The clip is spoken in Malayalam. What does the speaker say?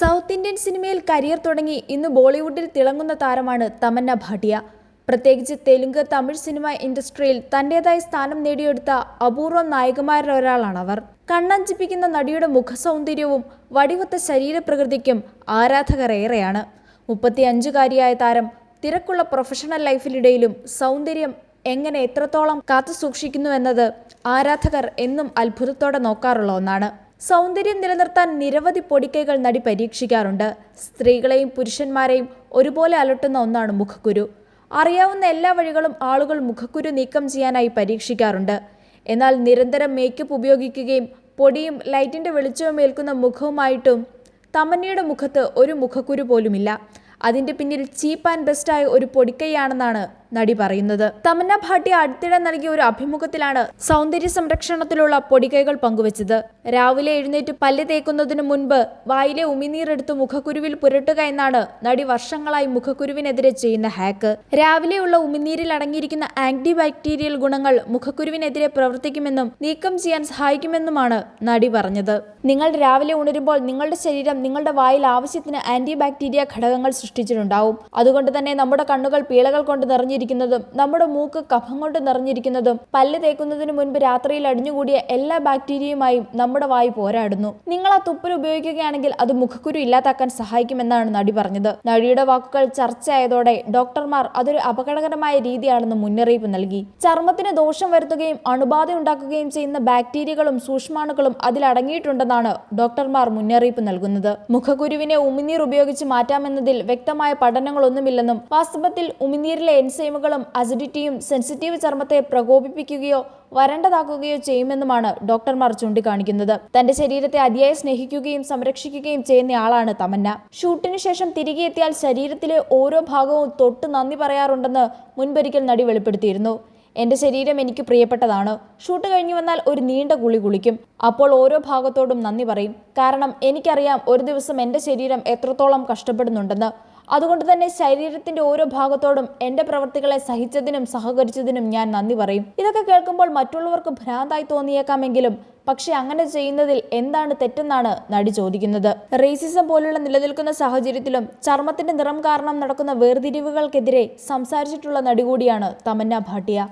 സൗത്ത് ഇന്ത്യൻ സിനിമയിൽ കരിയർ തുടങ്ങി ഇന്ന് ബോളിവുഡിൽ തിളങ്ങുന്ന താരമാണ് തമന്ന ഭാട്ടിയ. പ്രത്യേകിച്ച് തെലുങ്ക് തമിഴ് സിനിമ ഇൻഡസ്ട്രിയിൽ തന്റേതായ സ്ഥാനം നേടിയെടുത്ത അപൂർവം നായികമാരിൽ ഒരാളാണവർ. കണ്ണഞ്ചിപ്പിക്കുന്ന നടിയുടെ മുഖസൗന്ദര്യവും വടിവത്ത ശരീരപ്രകൃതിക്കും ആരാധകർ ഏറെയാണ് മുപ്പത്തിയഞ്ചുകാരിയായ താരം തിരക്കുള്ള പ്രൊഫഷണൽ ലൈഫിനിടയിലും സൗന്ദര്യം എങ്ങനെ എത്രത്തോളം കാത്തു സൂക്ഷിക്കുന്നുവെന്നത് ആരാധകർ എന്നും അത്ഭുതത്തോടെ നോക്കാറുള്ള ഒന്നാണ്. സൗന്ദര്യം നിലനിർത്താൻ നിരവധി പൊടിക്കൈകൾ നടി പരീക്ഷിക്കാറുണ്ട്. സ്ത്രീകളെയും പുരുഷന്മാരെയും ഒരുപോലെ അലട്ടുന്ന ഒന്നാണ് മുഖക്കുരു. അറിയാവുന്ന എല്ലാ വഴികളും ആളുകൾ മുഖക്കുരു നീക്കം ചെയ്യാനായി പരീക്ഷിക്കാറുണ്ട്. എന്നാൽ നിരന്തരം മേക്കപ്പ് ഉപയോഗിക്കുകയും പൊടിയും ലൈറ്റിന്റെ വെളിച്ചവും ഏൽക്കുന്ന മുഖവുമായിട്ടും തമന്നയുടെ മുഖത്ത് ഒരു മുഖക്കുരു പോലുമില്ല. അതിന്റെ പിന്നിൽ ചീപ്പ് ആൻഡ് ബെസ്റ്റായ ഒരു പൊടിക്കൈയാണെന്നാണ് നടി പറയുന്നത്. തമന്ന ഭാട്ടിയ അടുത്തിടെ നൽകിയ ഒരു അഭിമുഖത്തിലാണ് സൗന്ദര്യ സംരക്ഷണത്തിലുള്ള പൊടികൈകൾ പങ്കുവച്ചത്. രാവിലെ എഴുന്നേറ്റ് പല്ല് തേക്കുന്നതിനു മുൻപ് വായിലെ ഉമിനീരെടുത്ത് മുഖക്കുരുവിൽ പുരട്ടുക എന്നാണ് നടി വർഷങ്ങളായി മുഖക്കുരുവിനെതിരെ ചെയ്യുന്ന ഹാക്ക് രാവിലെയുള്ള ഉമിനീരിൽ അടങ്ങിയിരിക്കുന്ന ആന്റി ബാക്ടീരിയൽ ഗുണങ്ങൾ മുഖക്കുരുവിനെതിരെ പ്രവർത്തിക്കുമെന്നും നീക്കം ചെയ്യാൻ സഹായിക്കുമെന്നുമാണ് നടി പറഞ്ഞത്. നിങ്ങൾ രാവിലെ ഉണരുമ്പോൾ നിങ്ങളുടെ ശരീരം നിങ്ങളുടെ വായിൽ ആവശ്യത്തിന് ആന്റി ബാക്ടീരിയ ഘടകങ്ങൾ സൃഷ്ടിച്ചിട്ടുണ്ടാവും. അതുകൊണ്ട് തന്നെ നമ്മുടെ കണ്ണുകൾ പീളകൾ കൊണ്ട് നിറഞ്ഞിരിക്കുന്നതും നമ്മുടെ മൂക്ക് കഫം കൊണ്ട് നിറഞ്ഞിരിക്കുന്നതും പല്ല് തേക്കുന്നതിന് മുൻപ് രാത്രിയിൽ അടിഞ്ഞുകൂടിയ എല്ലാ ബാക്ടീരിയയുമായും നമ്മുടെ വായു പോരാടുന്നു. നിങ്ങൾ ആ തുപ്പൽ ഉപയോഗിക്കുകയാണെങ്കിൽ അത് മുഖക്കുരു ഇല്ലാതാക്കാൻ സഹായിക്കുമെന്നാണ് നടി പറഞ്ഞത്. നടിയുടെ വാക്കുകൾ ചർച്ചയായതോടെ ഡോക്ടർമാർ അതൊരു അപകടകരമായ രീതിയാണെന്ന് മുന്നറിയിപ്പ് നൽകി. ചർമ്മത്തിന് ദോഷം വരുത്തുകയും അണുബാധ ഉണ്ടാക്കുകയും ചെയ്യുന്ന ബാക്ടീരിയകളും സൂക്ഷ്മാണുക്കളും അതിലടങ്ങിയിട്ടുണ്ടെന്നാണ് ഡോക്ടർമാർ മുന്നറിയിപ്പ് നൽകുന്നത്. മുഖക്കുരുവിനെ ഉമിനീർ ഉപയോഗിച്ച് മാറ്റാമെന്നതിൽ വ്യക്തമായ പഠനങ്ങളൊന്നുമില്ലെന്നും വാസ്തവത്തിൽ ഉമിനീരിലെ എൻസൈമുകളും അസിഡിറ്റിയും സെൻസിറ്റീവ് ചർമ്മത്തെ പ്രകോപിപ്പിക്കുകയോ വരണ്ടതാക്കുകയോ ചെയ്യുമെന്നുമാണ് ഡോക്ടർമാർ ചൂണ്ടിക്കാണിക്കുന്നത്. തന്റെ ശരീരത്തെ അതിയായി സ്നേഹിക്കുകയും സംരക്ഷിക്കുകയും ചെയ്യുന്നയാളാണ് തമന്ന. ഷൂട്ടിന് ശേഷം തിരികെ എത്തിയാൽ ശരീരത്തിലെ ഓരോ ഭാഗവും തൊട്ട് നന്ദി പറയാറുണ്ടെന്ന് മുൻപൊരിക്കൽ നടി വെളിപ്പെടുത്തിയിരുന്നു. എന്റെ ശരീരം എനിക്ക് പ്രിയപ്പെട്ടതാണ്. ഷൂട്ട് കഴിഞ്ഞു വന്നാൽ ഒരു നീണ്ട കുളി കുളിക്കും. അപ്പോൾ ഓരോ ഭാഗത്തോടും നന്ദി പറയും. കാരണം എനിക്കറിയാം ഒരു ദിവസം എന്റെ ശരീരം എത്രത്തോളം കഷ്ടപ്പെടുന്നുണ്ടെന്ന്. അതുകൊണ്ട് തന്നെ ശരീരത്തിന്റെ ഓരോ ഭാഗത്തോടും എന്റെ പ്രവർത്തികളെ സഹിച്ചതിനും സഹകരിച്ചതിനും ഞാൻ നന്ദി പറയും. ഇതൊക്കെ കേൾക്കുമ്പോൾ മറ്റുള്ളവർക്ക് ഭ്രാന്തായി തോന്നിയേക്കാമെങ്കിലും പക്ഷെ അങ്ങനെ ചെയ്യുന്നതിൽ എന്താണ് തെറ്റെന്നാണ് നടി ചോദിക്കുന്നത്. റേസിസം പോലുള്ള നിലനിൽക്കുന്ന സാഹചര്യത്തിലും ചർമ്മത്തിന്റെ നിറം കാരണം നടക്കുന്ന വേർതിരിവുകൾക്കെതിരെ സംസാരിച്ചിട്ടുള്ള നടി കൂടിയാണ് തമന്ന ഭാട്ടിയ.